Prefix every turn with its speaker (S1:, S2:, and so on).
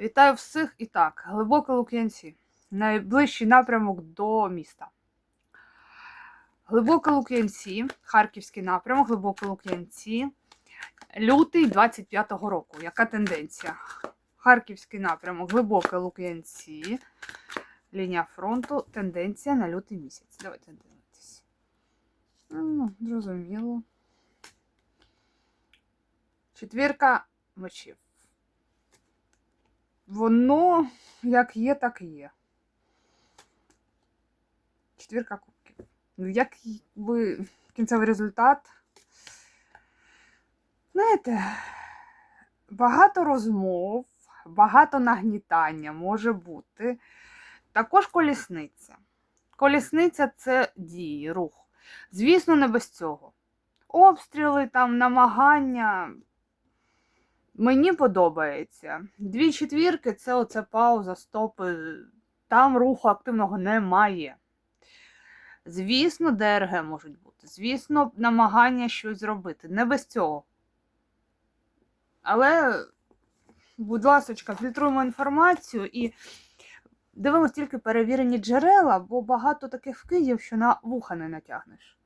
S1: Вітаю всіх і так. Глибоке Лук'янці. Найближчий напрямок до міста. Глибоке Лук'янці, Харківський напрямок, Глибоке Лук'янці. Лютий 25-го року. Яка тенденція? Харківський напрямок, Глибоке Лук'янці. Лінія фронту. Тенденція на лютий місяць. Давайте дивитись. Ну, зрозуміло. Четвірка мечів. Воно як є, так є. Четвірка кубків. Ну, як би кінцевий результат. Знаєте, багато розмов, багато нагнітання може бути. Також колісниця. Колісниця це дії, рух. Звісно, не без цього. Обстріли, там, намагання. Мені подобається. Дві четвірки це оце пауза, стопи. Там руху активного немає. Звісно, ДРГ можуть бути. Звісно, намагання щось зробити. Не без цього. Але, будь ласка, фільтруємо інформацію і дивимося тільки перевірені джерела, бо багато таких вкидів, що на вуха не натягнеш.